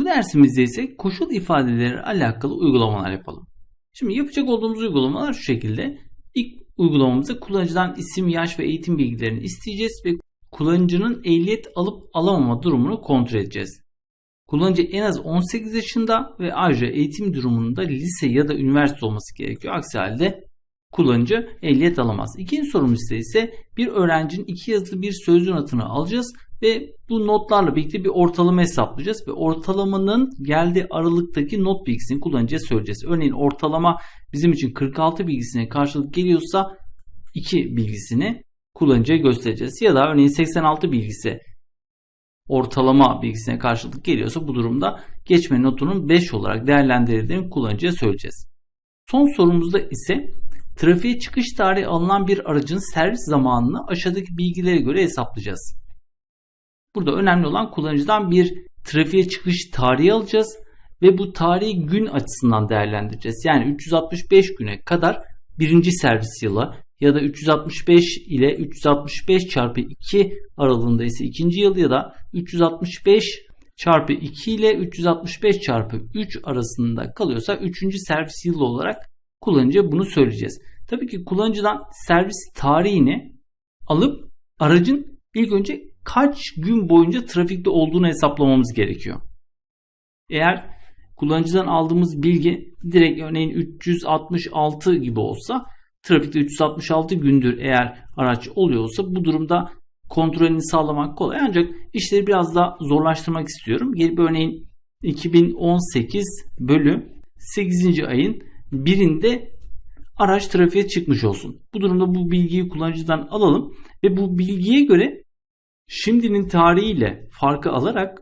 Bu dersimizde ise koşul ifadeleri alakalı uygulamalar yapalım. Şimdi yapacak olduğumuz uygulamalar şu şekilde. İlk uygulamamızda kullanıcıdan isim, yaş ve eğitim bilgilerini isteyeceğiz ve kullanıcının ehliyet alıp alamama durumunu kontrol edeceğiz. Kullanıcı en az 18 yaşında ve ayrıca eğitim durumunda lise ya da üniversite olması gerekiyor. Aksi halde kullanıcı ehliyet alamaz. İkinci sorumuz ise bir öğrencinin iki yazılı bir sözlü notunu alacağız ve bu notlarla birlikte bir ortalama hesaplayacağız ve ortalamanın geldiği aralıktaki not bilgisini kullanıcıya söyleyeceğiz. Örneğin ortalama bizim için 46 bilgisine karşılık geliyorsa 2 bilgisini kullanıcıya göstereceğiz. Ya da örneğin 86 bilgisi ortalama bilgisine karşılık geliyorsa bu durumda geçme notunun 5 olarak değerlendirildiğini kullanıcıya söyleyeceğiz. Son sorumuzda ise trafiğe çıkış tarihi alınan bir aracın servis zamanını aşağıdaki bilgilere göre hesaplayacağız. Burada önemli olan kullanıcıdan bir trafiğe çıkış tarihi alacağız ve bu tarihi gün açısından değerlendireceğiz. Yani 365 güne kadar birinci servis yılı ya da 365 ile 365 çarpı 2 aralığında ise ikinci yıl ya da 365 çarpı 2 ile 365 çarpı 3 arasında kalıyorsa 3. servis yılı olarak kullanıcıya bunu söyleyeceğiz. Tabii ki kullanıcıdan servis tarihini alıp aracın ilk önce kaç gün boyunca trafikte olduğunu hesaplamamız gerekiyor. Eğer kullanıcıdan aldığımız bilgi direkt örneğin 366 gibi olsa trafikte 366 gündür eğer araç oluyorsa bu durumda kontrolünü sağlamak kolay ancak işleri biraz daha zorlaştırmak istiyorum. Gelip örneğin 2018 bölü 8. ayın birinde araç trafiğe çıkmış olsun. Bu durumda bu bilgiyi kullanıcıdan alalım ve bu bilgiye göre şimdinin tarihiyle farkı alarak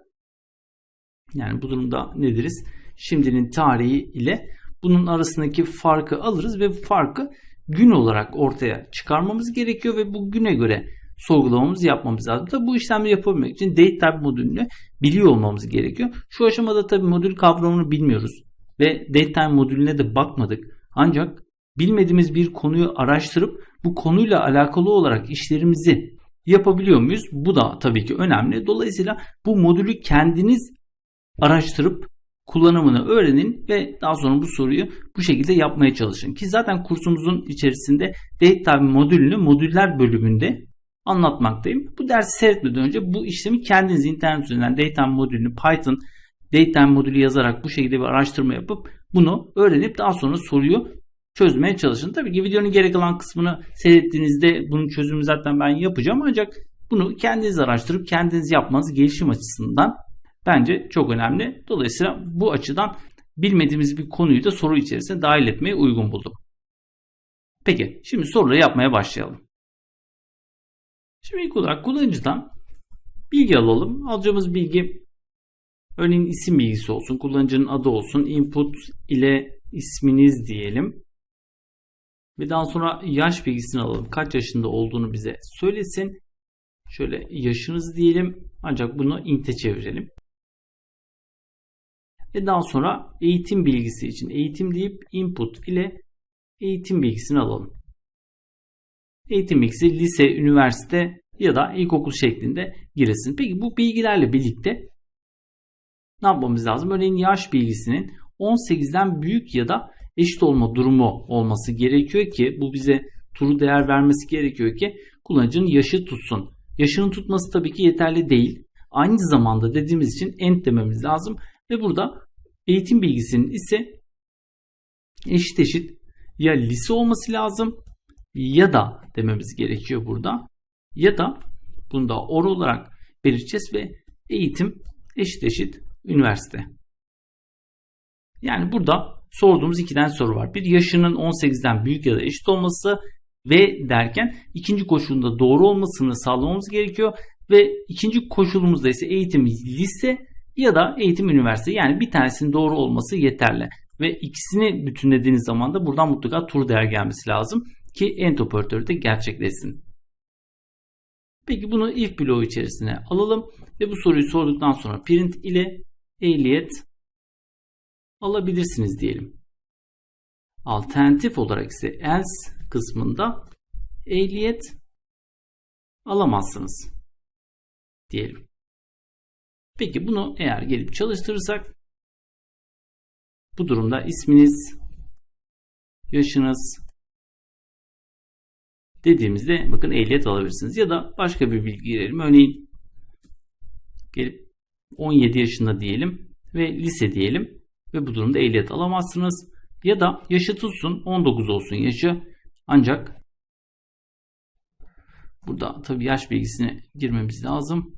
yani bu durumda ne deriz? Şimdinin tarihi ile bunun arasındaki farkı alırız ve farkı gün olarak ortaya çıkarmamız gerekiyor ve bu güne göre sorgulamamızı yapmamız lazım. Tabi bu işlemleri yapabilmek için DateType modülünü biliyor olmamız gerekiyor. Şu aşamada tabi modül kavramını bilmiyoruz ve DateType modülüne de bakmadık. Ancak bilmediğimiz bir konuyu araştırıp bu konuyla alakalı olarak işlerimizi yapabiliyor muyuz? Bu da tabii ki önemli. Dolayısıyla bu modülü kendiniz araştırıp kullanımını öğrenin ve daha sonra bu soruyu bu şekilde yapmaya çalışın. Ki zaten kursumuzun içerisinde DateType modülünü modüller bölümünde anlatmaktayım. Bu dersi seyretmeden önce bu işlemi kendiniz internet üzerinden DateType modülünü Python DateType modülü yazarak bu şekilde bir araştırma yapıp bunu öğrenip daha sonra soruyu çözmeye çalışın. Tabii ki videonun geri kalan kısmını seyrettiğinizde bunun çözümü zaten ben yapacağım ancak bunu kendiniz araştırıp kendiniz yapmanız gelişim açısından bence çok önemli. Dolayısıyla bu açıdan bilmediğimiz bir konuyu da soru içerisine dahil etmeye uygun buldum. Peki şimdi soruları yapmaya başlayalım. Şimdi ilk olarak kullanıcıdan bilgi alalım. Alacağımız bilgi örneğin isim bilgisi olsun, kullanıcının adı olsun, input ile isminiz diyelim. Ve daha sonra yaş bilgisini alalım. Kaç yaşında olduğunu bize söylesin. Şöyle yaşınız diyelim. Ancak bunu int'e çevirelim. Ve daha sonra eğitim bilgisi için eğitim deyip input ile eğitim bilgisini alalım. Eğitim bilgisi lise, üniversite ya da ilkokul şeklinde giresin. Peki bu bilgilerle birlikte ne yapmamız lazım? Örneğin yaş bilgisinin 18'den büyük ya da eşit olma durumu olması gerekiyor ki bu bize turu değer vermesi gerekiyor ki kullanıcının yaşı tutsun. Yaşının tutması tabii ki yeterli değil. Aynı zamanda dediğimiz için end dememiz lazım ve burada eğitim bilgisinin ise eşit eşit ya lise olması lazım ya da dememiz gerekiyor burada. Ya da bunda or olarak belirteceğiz ve eğitim eşit eşit üniversite. Yani burada sorduğumuz iki tane soru var. Bir yaşının 18'den büyük ya da eşit olması ve derken ikinci koşulunda doğru olmasını sağlamamız gerekiyor. Ve ikinci koşulumuzda ise eğitim lise ya da eğitim üniversite. Yani bir tanesinin doğru olması yeterli. Ve ikisini bütünlediğiniz zaman da buradan mutlaka tur değer gelmesi lazım ki end operatörü de gerçekleşsin. Peki bunu if bloğu içerisine alalım ve bu soruyu sorduktan sonra print ile ehliyet alabilirsiniz diyelim. Alternatif olarak ise else kısmında ehliyet alamazsınız diyelim. Peki bunu eğer gelip çalıştırırsak bu durumda isminiz, yaşınız dediğimizde bakın ehliyet alabilirsiniz. Ya da başka bir bilgi girelim. Örneğin gelip 17 yaşında diyelim ve lise diyelim ve bu durumda ehliyet alamazsınız. Ya da yaşı tutsun 19 olsun yaşı ancak burada tabi yaş bilgisine girmemiz lazım.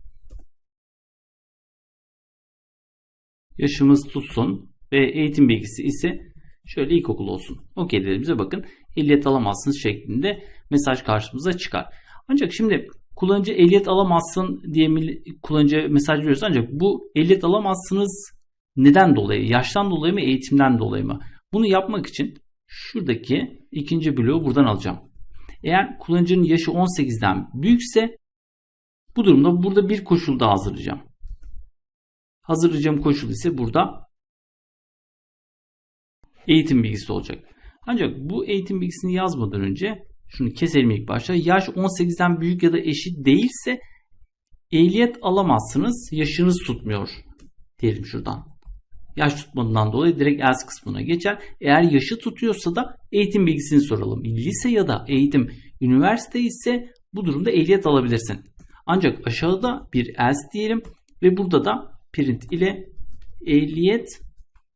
Yaşımız tutsun ve eğitim bilgisi ise şöyle ilkokul olsun. OK dediğimize bakın ehliyet alamazsınız şeklinde mesaj karşımıza çıkar. Ancak şimdi kullanıcı ehliyet alamazsın diye kullanıcı mesaj veriyoruz. Ancak bu ehliyet alamazsınız neden dolayı? Yaştan dolayı mı? Eğitimden dolayı mı? Bunu yapmak için şuradaki ikinci bloğu buradan alacağım. Eğer kullanıcının yaşı 18'den büyükse bu durumda burada bir koşul daha hazırlayacağım. Hazırlayacağım koşul ise burada eğitim bilgisi olacak. Ancak bu eğitim bilgisini yazmadan önce şunu keselim ilk başta. Yaş 18'den büyük ya da eşit değilse ehliyet alamazsınız. Yaşınız tutmuyor. Diyelim şuradan. Yaş tutmadığından dolayı direkt else kısmına geçer. Eğer yaşı tutuyorsa da eğitim bilgisini soralım. Lise ya da eğitim üniversite ise bu durumda ehliyet alabilirsin. Ancak aşağıda bir else diyelim ve burada da print ile ehliyet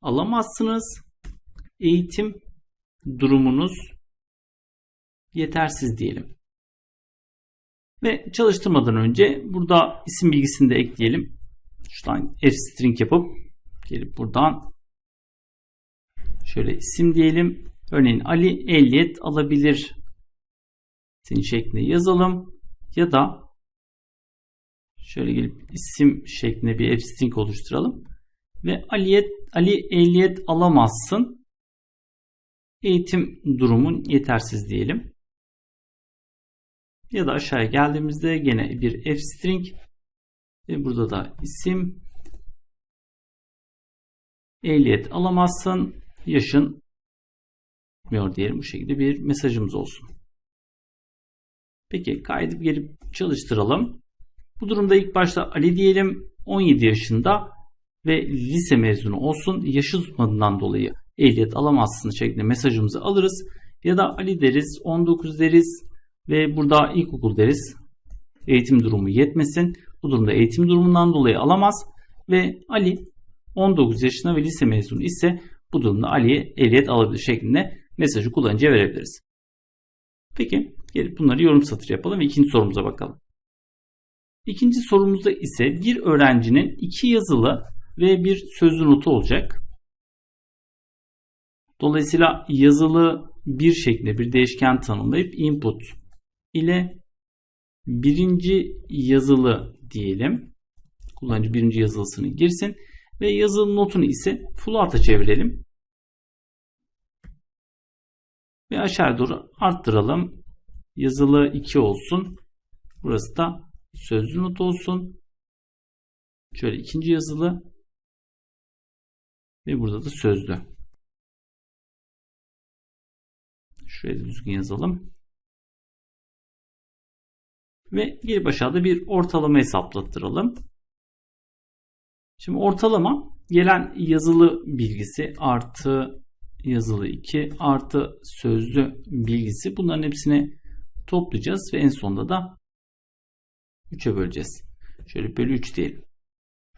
alamazsınız. Eğitim durumunuz yetersiz diyelim. Ve çalıştırmadan önce burada isim bilgisini de ekleyelim. Şuradan f string yapıp gelip buradan şöyle isim diyelim. Örneğin Ali ehliyet alabilir senin şeklinde yazalım. Ya da şöyle gelip isim şeklinde bir f string oluşturalım. Ve Aliyet, Ali ehliyet alamazsın. Eğitim durumun yetersiz diyelim. Ya da aşağıya geldiğimizde gene bir f string ve burada da isim ehliyet alamazsın yaşın bilmiyor diyelim bu şekilde bir mesajımız olsun. Peki kaydedip gelip çalıştıralım. Bu durumda ilk başta Ali diyelim 17 yaşında ve lise mezunu olsun. Yaşı tutmadığından dolayı ehliyet alamazsın şeklinde mesajımızı alırız. Ya da Ali deriz 19 deriz ve burada ilkokul deriz. Eğitim durumu yetmesin. Bu durumda eğitim durumundan dolayı alamaz. Ve Ali 19 yaşında ve lise mezunu ise bu durumda Ali'ye ehliyet alabilir şeklinde mesajı kullanıcıya verebiliriz. Peki gelip bunları yorum satır yapalım ve ikinci sorumuza bakalım. İkinci sorumuzda ise bir öğrencinin iki yazılı ve bir sözlü notu olacak. Dolayısıyla yazılı bir şeklinde bir değişken tanımlayıp input ile birinci yazılı diyelim. Kullanıcı birinci yazılısını girsin ve yazılı notunu ise full art'a çevirelim. Ve aşağı doğru arttıralım. Yazılı 2 olsun. Burası da sözlü not olsun. Şöyle ikinci yazılı ve burada da sözlü. Şuraya da düzgün yazalım. Ve gelip aşağıda bir ortalama hesaplattıralım. Şimdi ortalama gelen yazılı bilgisi artı yazılı 2 artı sözlü bilgisi bunların hepsini toplayacağız ve en sonunda da 3'e böleceğiz. Şöyle bölü 3 diyelim.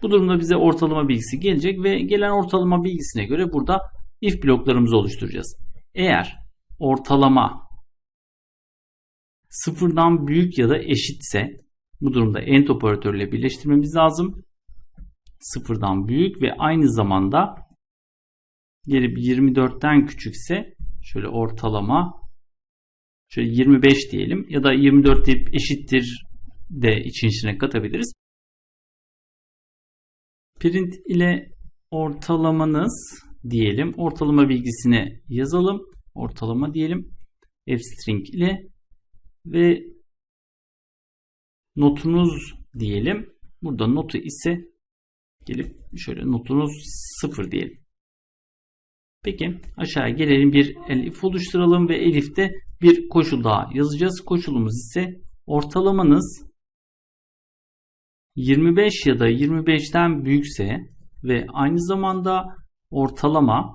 Bu durumda bize ortalama bilgisi gelecek ve gelen ortalama bilgisine göre burada if bloklarımızı oluşturacağız. Eğer ortalama sıfırdan büyük ya da eşitse bu durumda end operatörüyle birleştirmemiz lazım. Sıfırdan büyük ve aynı zamanda gelip 24'ten küçükse şöyle ortalama şöyle 25 diyelim ya da 24 deyip eşittir de için içine katabiliriz. Print ile ortalamanız diyelim. Ortalama bilgisini yazalım. Ortalama diyelim. F-string ile ve notunuz diyelim. Burada notu ise gelip şöyle notunuz 0 diyelim. Peki aşağıya gelelim bir elif oluşturalım ve elifte bir koşul daha yazacağız. Koşulumuz ise ortalamanız 25 ya da 25'ten büyükse ve aynı zamanda ortalama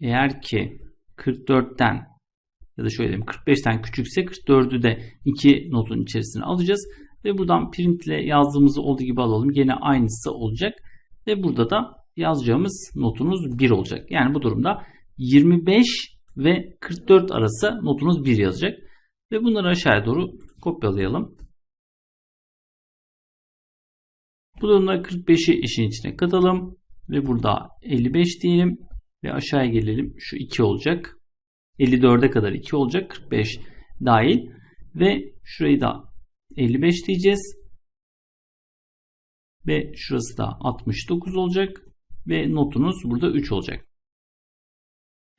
eğer ki 44'ten ya da şöyle diyeyim 45'ten küçükse 44'ü de 2 notun içerisine alacağız. Ve buradan print ile yazdığımızı olduğu gibi alalım. Gene aynısı olacak. Ve burada da yazacağımız notunuz 1 olacak. Yani bu durumda 25 ve 44 arası notunuz 1 yazacak. Ve bunları aşağıya doğru kopyalayalım. Bu durumda 45'i işin içine katalım. Ve burada 55 diyelim. Ve aşağıya gelelim. Şu 2 olacak. 54'e kadar 2 olacak. 45 dahil. Ve şurayı da 55 diyeceğiz. Ve şurası da 69 olacak. Ve notunuz burada 3 olacak.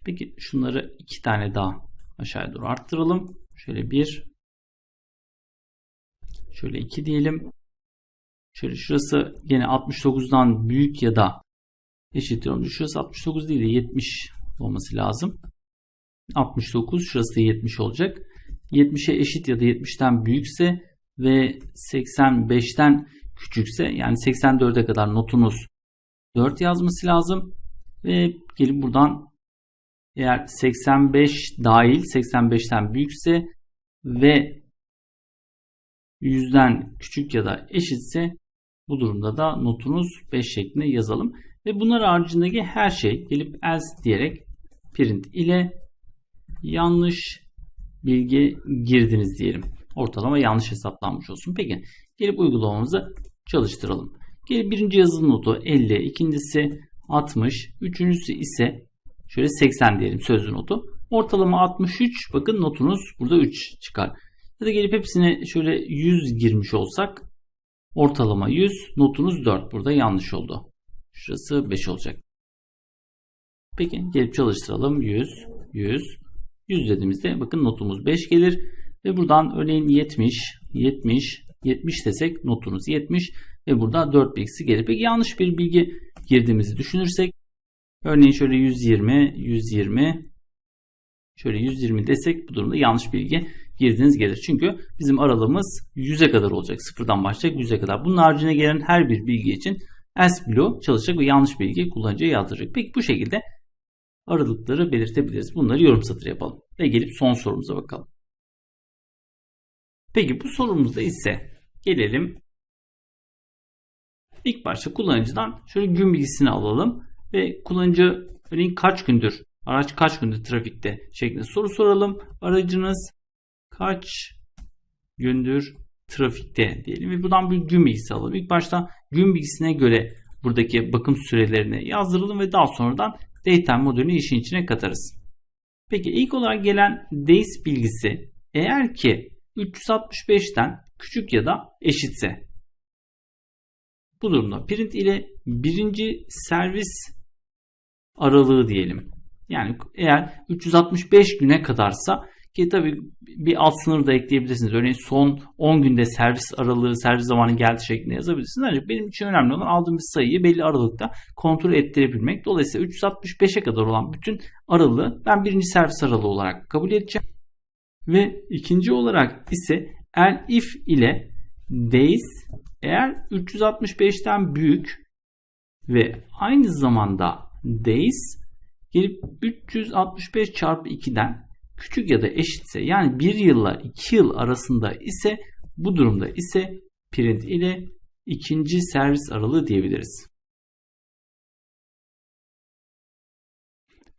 Peki şunları iki tane daha aşağıya doğru arttıralım. Şöyle 1. Şöyle 2 diyelim. Şöyle şurası yine 69'dan büyük ya da eşit olunca şurası 69 değil de 70 olması lazım. 69 şurası da 70 olacak. 70'e eşit ya da 70'ten büyükse ve 85'ten küçükse yani 84'e kadar notunuz 4 yazması lazım. Ve gelip buradan eğer 85 dahil 85'ten büyükse ve 100'den küçük ya da eşitse bu durumda da notunuz 5 şeklinde yazalım. Ve bunlar haricindeki her şey gelip else diyerek print ile yanlış bilgi girdiniz diyelim. Ortalama yanlış hesaplanmış olsun. Peki gelip uygulamamızı çalıştıralım. Gelip birinci yazılı notu 50, ikincisi 60, üçüncüsü ise şöyle 80 diyelim sözlü notu. Ortalama 63 bakın notunuz burada 3 çıkar. Ya da gelip hepsine şöyle 100 girmiş olsak ortalama 100 notunuz 4 burada yanlış oldu. Şurası 5 olacak. Peki gelip çalıştıralım 100, 100, 100 dediğimizde bakın notumuz 5 gelir. Ve buradan örneğin 70, 70, 70 desek notunuz 70 ve burada 4 bilgisi gelir. Peki yanlış bir bilgi girdiğimizi düşünürsek örneğin şöyle 120, 120 şöyle 120 desek bu durumda yanlış bilgi girdiğiniz gelir. Çünkü bizim aralığımız 100'e kadar olacak. Sıfırdan başlayacak 100'e kadar. Bunun haricine gelen her bir bilgi için else bloğu çalışacak ve yanlış bilgi kullanıcıya yazdıracak. Peki bu şekilde aralıkları belirtebiliriz. Bunları yorum satır yapalım. Ve gelip son sorumuza bakalım. Peki bu sorumuzda ise gelelim ilk başta kullanıcıdan şöyle gün bilgisini alalım ve kullanıcı örneğin kaç gündür araç kaç gündür trafikte şeklinde soru soralım. Aracınız kaç gündür trafikte diyelim ve buradan bir gün bilgisi alalım. İlk başta gün bilgisine göre buradaki bakım sürelerini yazdıralım ve daha sonradan datetime modülünü işin içine katarız. Peki ilk olarak gelen days bilgisi eğer ki 365'ten küçük ya da eşitse bu durumda print ile birinci servis aralığı diyelim. Yani eğer 365 güne kadarsa ki tabi bir alt sınır da ekleyebilirsiniz. Örneğin son 10 günde servis aralığı, servis zamanı geldi şeklinde yazabilirsiniz. Ancak benim için önemli olan aldığım bir sayıyı belli aralıkta kontrol ettirebilmek. Dolayısıyla 365'e kadar olan bütün aralığı ben birinci servis aralığı olarak kabul edeceğim. Ve ikinci olarak ise el if ile days eğer 365'ten büyük ve aynı zamanda days gelip 365 çarpı 2'den küçük ya da eşitse yani 1 yılla 2 yıl arasında ise bu durumda ise print ile ikinci servis aralığı diyebiliriz.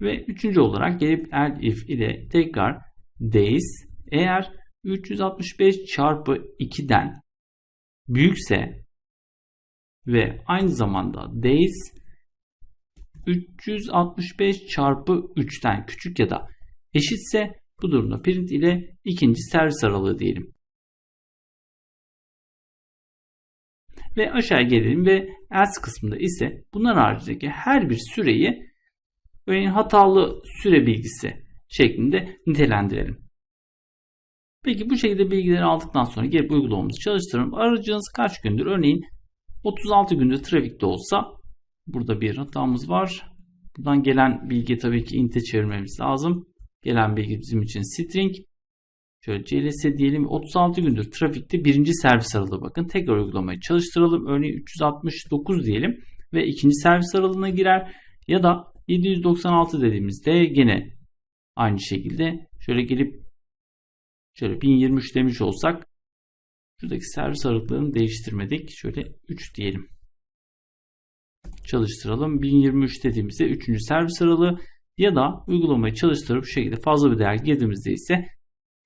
Ve üçüncü olarak gelip el if ile tekrar days eğer 365 çarpı 2'den büyükse ve aynı zamanda days 365 çarpı 3'ten küçük ya da eşitse bu durumda print ile ikinci servis aralığı diyelim. Ve aşağı gelelim ve else kısmında ise bunlar haricindeki her bir süreyi örneğin hatalı süre bilgisi şeklinde nitelendirelim. Peki bu şekilde bilgileri aldıktan sonra gelip uygulamamızı çalıştıralım. Aracınız kaç gündür? Örneğin 36 gündür trafikte olsa burada bir hatamız var. Buradan gelen bilgi tabii ki int'e çevirmemiz lazım. Gelen bilgi bizim için string. Şöyle CLS diyelim 36 gündür trafikte birinci servis aralığı bakın. Tekrar uygulamayı çalıştıralım. Örneğin 369 diyelim ve ikinci servis aralığına girer. Ya da 796 dediğimizde gene aynı şekilde şöyle gelip şöyle 1023 demiş olsak şuradaki servis aralıklarını değiştirmedik. Şöyle 3 diyelim. Çalıştıralım. 1023 dediğimizde 3. servis aralığı ya da uygulamayı çalıştırıp şu şekilde fazla bir değer girdiğimizde ise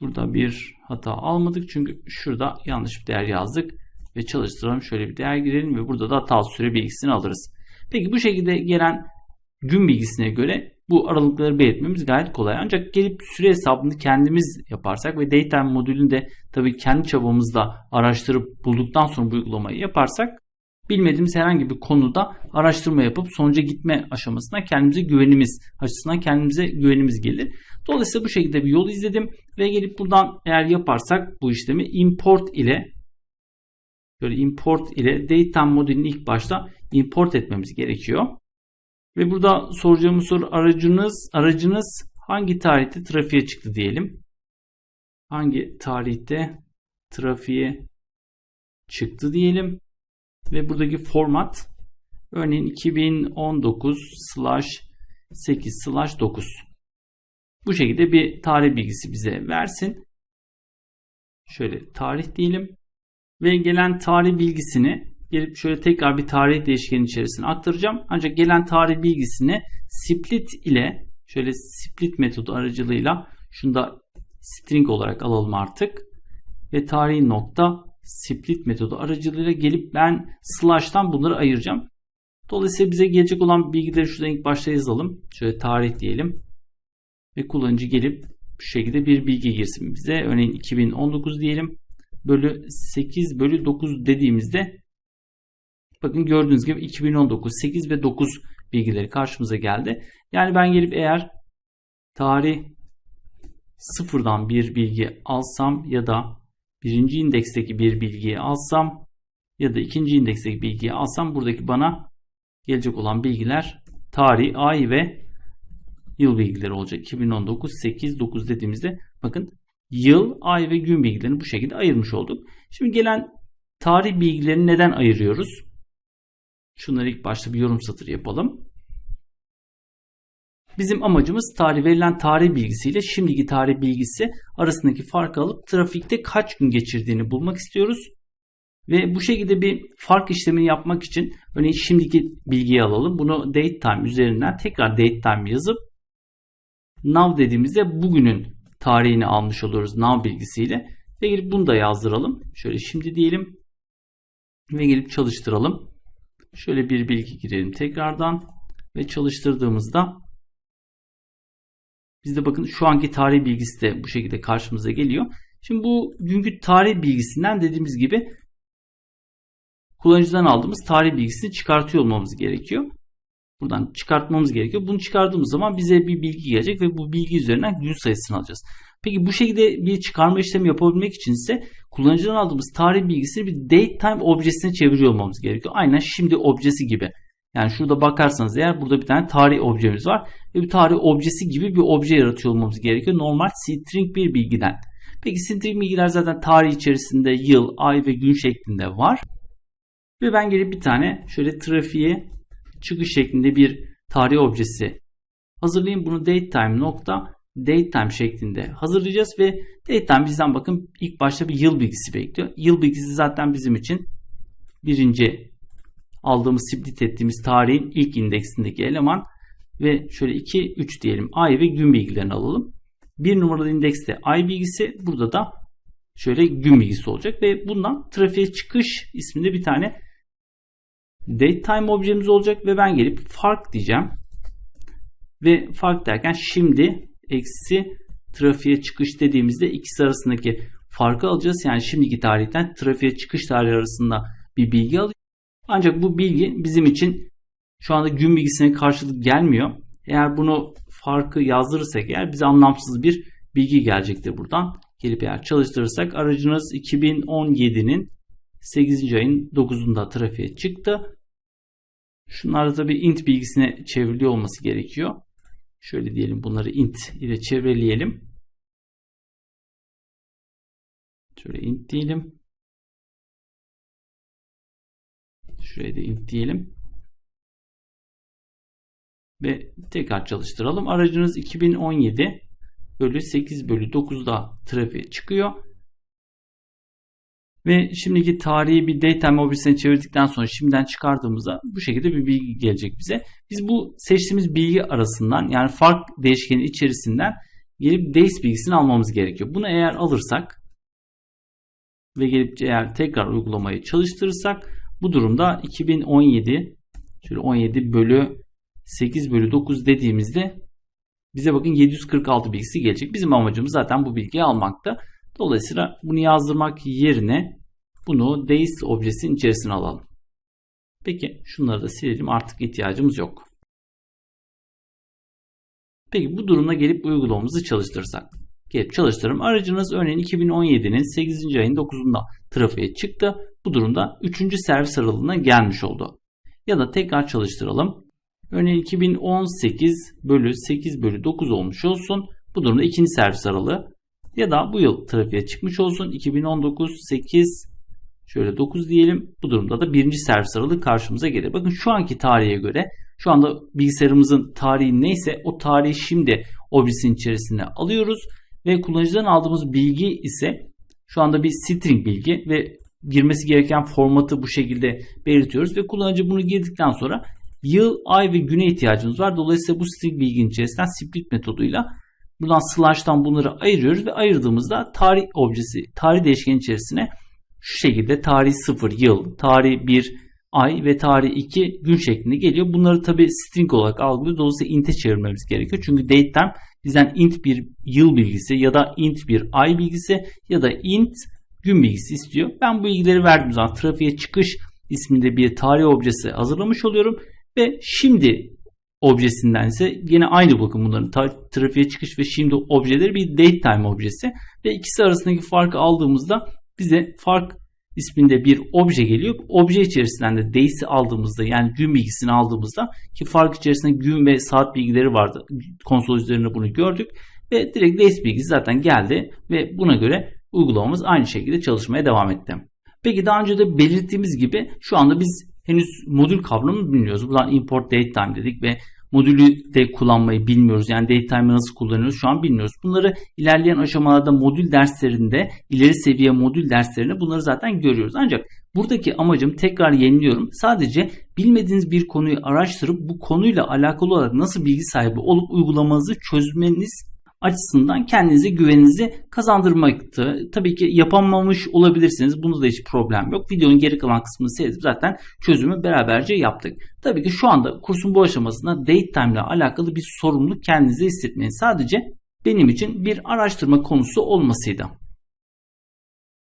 burada bir hata almadık. Çünkü şurada yanlış bir değer yazdık ve çalıştıralım. Şöyle bir değer girelim ve burada da hata süre bilgisini alırız. Peki bu şekilde gelen gün bilgisine göre bu aralıkları belirtmemiz gayet kolay. Ancak gelip süre hesabını kendimiz yaparsak ve datetime modülünü de tabii kendi çabamızla araştırıp bulduktan sonra bu uygulamayı yaparsak bilmediğimiz herhangi bir konuda araştırma yapıp sonuca gitme aşamasına kendimize güvenimiz açısından kendimize güvenimiz gelir. Dolayısıyla bu şekilde bir yol izledim ve gelip buradan eğer yaparsak bu işlemi import ile böyle import ile datetime modülünü ilk başta import etmemiz gerekiyor. Ve burada soracağımız soru aracınız aracınız hangi tarihte trafiğe çıktı diyelim. Hangi tarihte trafiğe çıktı diyelim. Ve buradaki format örneğin 2019 slash 8 slash 9. Bu şekilde bir tarih bilgisi bize versin. Şöyle tarih diyelim. Ve gelen tarih bilgisini gelip şöyle tekrar bir tarih değişkenin içerisine aktaracağım. Ancak gelen tarih bilgisini split ile şöyle split metodu aracılığıyla şunu da string olarak alalım artık. Ve tarihi nokta split metodu aracılığıyla gelip ben slash'tan bunları ayıracağım. Dolayısıyla bize gelecek olan bilgileri şuradan ilk başta yazalım. Şöyle tarih diyelim. Ve kullanıcı gelip şu şekilde bir bilgi girsin bize. Örneğin 2019 diyelim. Bölü 8 bölü 9 dediğimizde bakın gördüğünüz gibi 2019 8 ve 9 bilgileri karşımıza geldi. Yani ben gelip eğer tarih sıfırdan bir bilgi alsam ya da birinci indeksteki bir bilgiyi alsam ya da ikinci indeksteki bilgiyi alsam buradaki bana gelecek olan bilgiler tarih, ay ve yıl bilgileri olacak. 2019, 8, 9 dediğimizde bakın yıl, ay ve gün bilgilerini bu şekilde ayırmış olduk. Şimdi gelen tarih bilgilerini neden ayırıyoruz? Şunları ilk başta bir yorum satırı yapalım. Bizim amacımız tarih verilen tarih bilgisiyle şimdiki tarih bilgisi arasındaki farkı alıp trafikte kaç gün geçirdiğini bulmak istiyoruz. Ve bu şekilde bir fark işlemini yapmak için örneğin şimdiki bilgiyi alalım. Bunu date time üzerinden tekrar date time yazıp now dediğimizde bugünün tarihini almış oluruz now bilgisiyle. Ve gelip bunu da yazdıralım. Şöyle şimdi diyelim. Ve gelip çalıştıralım. Şöyle bir bilgi girelim tekrardan. Ve çalıştırdığımızda Bizde bakın şu anki tarih bilgisi de bu şekilde karşımıza geliyor. Şimdi bu günkü tarih bilgisinden dediğimiz gibi kullanıcıdan aldığımız tarih bilgisini çıkartıyor olmamız gerekiyor. Buradan çıkartmamız gerekiyor. Bunu çıkardığımız zaman bize bir bilgi gelecek ve bu bilgi üzerinden gün sayısını alacağız. Peki bu şekilde bir çıkarma işlemi yapabilmek için ise kullanıcıdan aldığımız tarih bilgisini bir datetime objesine çeviriyor olmamız gerekiyor. Aynen şimdi objesi gibi. Yani şurada bakarsanız eğer burada bir tane tarih objemiz var. Ve bir tarih objesi gibi bir obje yaratıyor olmamız gerekiyor. Normal string bir bilgiden. Peki string bilgiler zaten tarih içerisinde yıl, ay ve gün şeklinde var. Ve ben gelip bir tane şöyle trafiğe çıkış şeklinde bir tarih objesi hazırlayayım. Bunu datetime nokta datetime şeklinde hazırlayacağız ve datetime bizden bakın ilk başta bir yıl bilgisi bekliyor. Yıl bilgisi zaten bizim için birinci aldığımız split ettiğimiz tarihin ilk indeksindeki eleman ve şöyle 2 3 diyelim ay ve gün bilgilerini alalım. Bir numaralı indekste ay bilgisi burada da şöyle gün bilgisi olacak ve bundan trafiğe çıkış isminde bir tane datetime objemiz olacak ve ben gelip fark diyeceğim. Ve fark derken şimdi eksi trafiğe çıkış dediğimizde ikisi arasındaki farkı alacağız. Yani şimdiki tarihten trafiğe çıkış tarihi arasında bir bilgi alacağız. Ancak bu bilgi bizim için şu anda gün bilgisine karşılık gelmiyor. Eğer bunu farkı yazdırırsak eğer bize anlamsız bir bilgi gelecektir buradan. Gelip eğer çalıştırırsak aracınız 2017'nin 8. ayın 9'unda trafiğe çıktı. Şunlar da tabii int bilgisine çevriliyor olması gerekiyor. Şöyle diyelim bunları int ile çevreleyelim. Şöyle int diyelim. Şuraya da int diyelim. Ve tekrar çalıştıralım. Aracınız 2017 bölü 8 bölü 9'da trafiğe çıkıyor. Ve şimdiki tarihi bir datetime objesine çevirdikten sonra şimdiden çıkardığımızda bu şekilde bir bilgi gelecek bize. Biz bu seçtiğimiz bilgi arasından yani fark değişkenin içerisinden gelip days bilgisini almamız gerekiyor. Bunu eğer alırsak ve gelip eğer tekrar uygulamayı çalıştırırsak bu durumda 2017 şöyle 17 bölü 8 bölü 9 dediğimizde bize bakın 746 bilgisi gelecek. Bizim amacımız zaten bu bilgiyi almakta. Dolayısıyla bunu yazdırmak yerine bunu days objesinin içerisine alalım. Peki şunları da silelim artık ihtiyacımız yok. Peki bu durumda gelip uygulamamızı çalıştırsak. Gelip çalıştırırım. Aracınız örneğin 2017'nin 8. ayın 9'unda trafiğe çıktı. Bu durumda 3. servis aralığına gelmiş oldu. Ya da tekrar çalıştıralım. Örneğin 2018 bölü 8 bölü 9 olmuş olsun. Bu durumda ikinci servis aralığı. Ya da bu yıl trafiğe çıkmış olsun. 2019 8 şöyle 9 diyelim. Bu durumda da birinci servis aralığı karşımıza gelir. Bakın şu anki tarihe göre şu anda bilgisayarımızın tarihi neyse o tarihi şimdi objesinin içerisine alıyoruz. Ve kullanıcıdan aldığımız bilgi ise şu anda bir string bilgi ve girmesi gereken formatı bu şekilde belirtiyoruz. Ve kullanıcı bunu girdikten sonra yıl, ay ve güne ihtiyacımız var. Dolayısıyla bu string bilginin içerisinden split metoduyla buradan slash'tan bunları ayırıyoruz ve ayırdığımızda tarih objesi, tarih değişkenin içerisine şu şekilde tarih 0 yıl, tarih 1 ay ve tarih 2 gün şeklinde geliyor. Bunları tabi string olarak algılıyor. Dolayısıyla int'e çevirmemiz gerekiyor. Çünkü datetime bizden int bir yıl bilgisi ya da int bir ay bilgisi ya da int gün bilgisi istiyor. Ben bu bilgileri verdiğim zaman trafiğe çıkış isminde bir tarih objesi hazırlamış oluyorum. Ve şimdi objesinden ise yine aynı bakın bunların trafiğe çıkış ve şimdi objeleri bir datetime objesi ve ikisi arasındaki farkı aldığımızda bize fark isminde bir obje geliyor. Obje içerisinden de days'i aldığımızda yani gün bilgisini aldığımızda ki fark içerisinde gün ve saat bilgileri vardı. Konsol üzerinde bunu gördük ve direkt days bilgisi zaten geldi ve buna göre uygulamamız aynı şekilde çalışmaya devam etti. Peki daha önce de belirttiğimiz gibi şu anda biz henüz modül kavramını bilmiyoruz. Buradan import datetime dedik ve modülü de kullanmayı bilmiyoruz. Yani datetime'ı nasıl kullanıyoruz şu an bilmiyoruz. Bunları ilerleyen aşamalarda modül derslerinde, ileri seviye modül derslerinde bunları zaten görüyoruz. Ancak buradaki amacım tekrar yeniliyorum. Sadece bilmediğiniz bir konuyu araştırıp bu konuyla alakalı olarak nasıl bilgi sahibi olup uygulamanızı çözmeniz açısından kendinize güveninizi kazandırmaktı. Tabii ki yapamamış olabilirsiniz. Bunda da hiç problem yok. Videonun geri kalan kısmını seyredip zaten çözümü beraberce yaptık. Tabii ki şu anda kursun bu aşamasında datetime ile alakalı bir sorumluluk kendinize hissetmeyin. Sadece benim için bir araştırma konusu olmasıydı.